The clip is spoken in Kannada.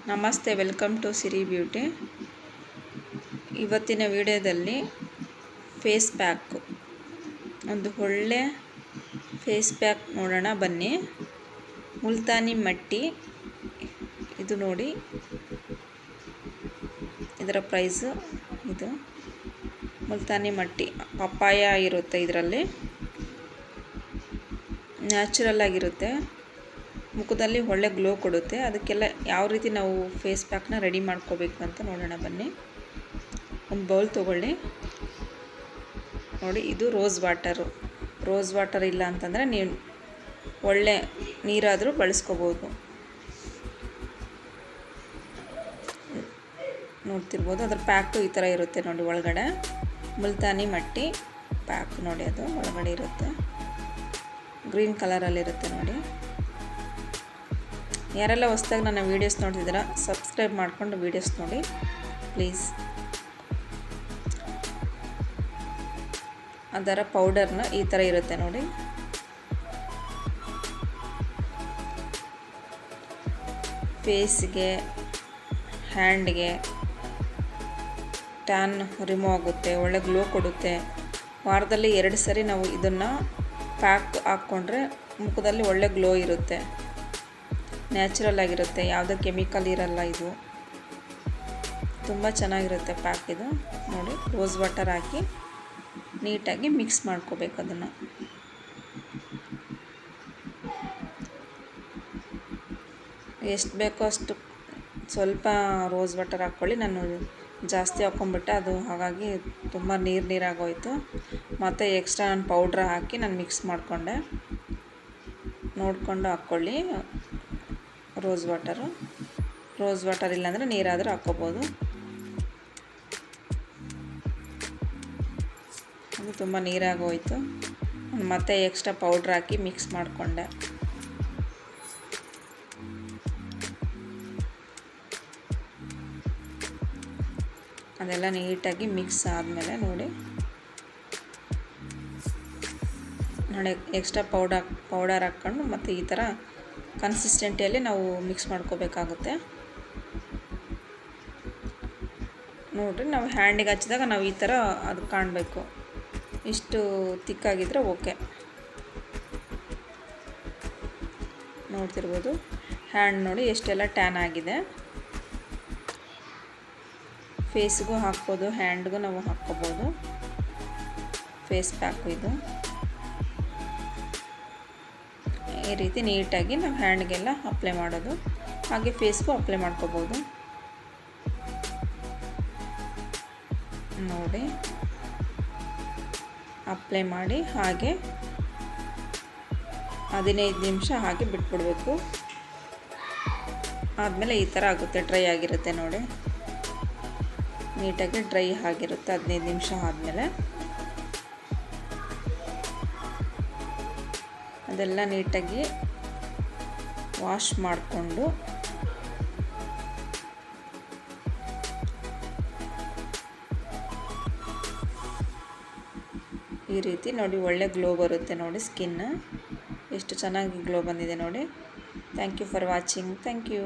ನಮಸ್ತೆ, ವೆಲ್ಕಮ್ ಟು ಸಿರಿ ಬ್ಯೂಟಿ. ಇವತ್ತಿನ ವಿಡಿಯೋದಲ್ಲಿ ಫೇಸ್ ಪ್ಯಾಕ್. ಒಂದು ಒಳ್ಳೆ ಫೇಸ್ ಪ್ಯಾಕ್ ನೋಡೋಣ, ಬನ್ನಿ. ಮುಲ್ತಾನಿ ಮಟ್ಟಿ, ಇದು ನೋಡಿ. ಇದರ ಪ್ರೈಸು ಇದು. ಮುಲ್ತಾನಿ ಮಟ್ಟಿ, ಪಪ್ಪಾಯ ಇರುತ್ತೆ ಇದರಲ್ಲಿ. ನ್ಯಾಚುರಲ್ ಆಗಿರುತ್ತೆ. ಮುಖದಲ್ಲಿ ಒಳ್ಳೆ ಗ್ಲೋ ಕೊಡುತ್ತೆ. ಅದಕ್ಕೆಲ್ಲ ಯಾವ ರೀತಿ ನಾವು ಫೇಸ್ ಪ್ಯಾಕ್ನ ರೆಡಿ ಮಾಡ್ಕೋಬೇಕು ಅಂತ ನೋಡೋಣ ಬನ್ನಿ. ಒಂದು ಬೌಲ್ ತೊಗೊಳ್ಳಿ. ನೋಡಿ, ಇದು ರೋಸ್ ವಾಟರು ರೋಸ್ ವಾಟರ್ ಇಲ್ಲ ಅಂತಂದರೆ ನೀವು ಒಳ್ಳೆ ನೀರಾದರೂ ಬಳಸ್ಕೋಬೋದು. ನೋಡ್ತಿರ್ಬೋದು, ಅದ್ರ ಪ್ಯಾಕು ಈ ಥರ ಇರುತ್ತೆ ನೋಡಿ ಒಳಗಡೆ. ಮುಲ್ತಾನಿ ಮಟ್ಟಿ ಪ್ಯಾಕ್ ನೋಡಿ ಅದು, ಒಳಗಡೆ ಇರುತ್ತೆ. ಗ್ರೀನ್ ಕಲರಲ್ಲಿರುತ್ತೆ ನೋಡಿ. ಯಾರೆಲ್ಲ ಹೊಸ್ದಾಗಿ ನನ್ನ ವೀಡಿಯೋಸ್ ನೋಡ್ತಿದ್ದೀರ ಸಬ್ಸ್ಕ್ರೈಬ್ ಮಾಡಿಕೊಂಡು ವೀಡಿಯೋಸ್ ನೋಡಿ ಪ್ಲೀಸ್ ಅದರ ಪೌಡರ್ನ ಈ ಥರ ಇರುತ್ತೆ ನೋಡಿ. ಫೇಸ್ಗೆ ಹ್ಯಾಂಡ್ಗೆ ಟ್ಯಾನ್ ರಿಮೂವ್ ಆಗುತ್ತೆ, ಒಳ್ಳೆ ಗ್ಲೋ ಕೊಡುತ್ತೆ. ವಾರದಲ್ಲಿ ಎರಡು ಸರಿ ನಾವು ಇದನ್ನು ಪ್ಯಾಕ್ ಹಾಕ್ಕೊಂಡ್ರೆ ಮುಖದಲ್ಲಿ ಒಳ್ಳೆ ಗ್ಲೋ ಇರುತ್ತೆ. ನ್ಯಾಚುರಲ್ ಆಗಿರುತ್ತೆ, ಯಾವುದೇ ಕೆಮಿಕಲ್ ಇರಲ್ಲ ಇದು. ತುಂಬ ಚೆನ್ನಾಗಿರುತ್ತೆ ಪ್ಯಾಕ್ ಇದು. ನೋಡಿ, ರೋಸ್ ವಾಟರ್ ಹಾಕಿ ನೀಟಾಗಿ ಮಿಕ್ಸ್ ಮಾಡ್ಕೋಬೇಕು ಅದನ್ನು. ಎಷ್ಟು ಬೇಕೋ ಅಷ್ಟು ಸ್ವಲ್ಪ ರೋಸ್ ವಾಟರ್ ಹಾಕ್ಕೊಳ್ಳಿ. ನಾನು ಜಾಸ್ತಿ ಹಾಕ್ಕೊಂಬಿಟ್ಟೆ ಅದು ಹಾಗಾಗಿ ತುಂಬ ನೀರು ನೀರಾಗೋಯಿತು. ಮತ್ತು ಎಕ್ಸ್ಟ್ರಾ ನಾನು ಪೌಡ್ರ್ ಹಾಕಿ ನಾನು ಮಿಕ್ಸ್ ಮಾಡಿಕೊಂಡೆ. ನೋಡಿಕೊಂಡು ಹಾಕ್ಕೊಳ್ಳಿ. ರೋಸ್ ವಾಟರು ರೋಸ್ ವಾಟರ್ ಇಲ್ಲಾಂದರೆ ನೀರಾದರೂ ಹಾಕ್ಕೋಬೋದು. ಅದು ತುಂಬ ನೀರಾಗೋಯ್ತು. ಮತ್ತೆ ಎಕ್ಸ್ಟ್ರಾ ಪೌಡ್ರ್ ಹಾಕಿ ಮಿಕ್ಸ್ ಮಾಡಿಕೊಂಡೆ. ಅದೆಲ್ಲ ನೀಟಾಗಿ ಮಿಕ್ಸ್ ಆದಮೇಲೆ ನೋಡಿ. ನೋಡಿ ಎಕ್ಸ್ಟ್ರಾ ಪೌಡರ್ ಪೌಡರ್ ಹಾಕ್ಕೊಂಡು ಮತ್ತು ಈ ಥರ ಕನ್ಸಿಸ್ಟೆಂಟಿಯಲ್ಲಿ ನಾವು ಮಿಕ್ಸ್ ಮಾಡ್ಕೋಬೇಕಾಗುತ್ತೆ. ನೋಡಿರಿ, ನಾವು ಹ್ಯಾಂಡಿಗೆ ಹಚ್ಚಿದಾಗ ನಾವು ಈ ಥರ ಅದು ಕಾಣಬೇಕು. ಇಷ್ಟು ತಿಕ್ಕಾಗಿದ್ದರೆ ಓಕೆ ನೋಡ್ತಿರ್ಬೋದು. ಹ್ಯಾಂಡ್ ನೋಡಿ ಎಷ್ಟೆಲ್ಲ ಟ್ಯಾನ್ ಆಗಿದೆ. ಫೇಸ್ಗೂ ಹಾಕ್ಬೋದು ಹ್ಯಾಂಡ್ಗೂ ನಾವು ಹಾಕ್ಕೋಬೋದು. ಫೇಸ್ ಪ್ಯಾಕು ಇದು. ಈ ರೀತಿ ನೀಟಾಗಿ ನಾವು ಹ್ಯಾಂಡ್ಗೆಲ್ಲ ಅಪ್ಲೈ ಮಾಡೋದು. ಹಾಗೆ ಫೇಸ್ಗೂ ಅಪ್ಲೈ ಮಾಡ್ಕೋಬೋದು. ನೋಡಿ. ಅಪ್ಲೈ ಮಾಡಿ ಹಾಗೆ ಹದಿನೈದು ನಿಮಿಷ ಹಾಗೆ ಬಿಟ್ಬಿಡ್ಬೇಕು. ಆದಮೇಲೆ ಈ ಥರ ಆಗುತ್ತೆ, ಡ್ರೈ ಆಗಿರುತ್ತೆ ನೋಡಿ. ನೀಟಾಗಿ ಡ್ರೈ ಆಗಿರುತ್ತೆ ಹದಿನೈದು ನಿಮಿಷ ಆದಮೇಲೆ. ಅದೆಲ್ಲ ನೀಟಾಗಿ ವಾಶ್ ಮಾಡಿಕೊಂಡು ಈ ರೀತಿ ನೋಡಿ, ಒಳ್ಳೆ ಗ್ಲೋ ಬರುತ್ತೆ ನೋಡಿ ಸ್ಕಿನ್. ಎಷ್ಟು ಚೆನ್ನಾಗಿ ಗ್ಲೋ ಬಂದಿದೆ ನೋಡಿ. Thank you for watching thank you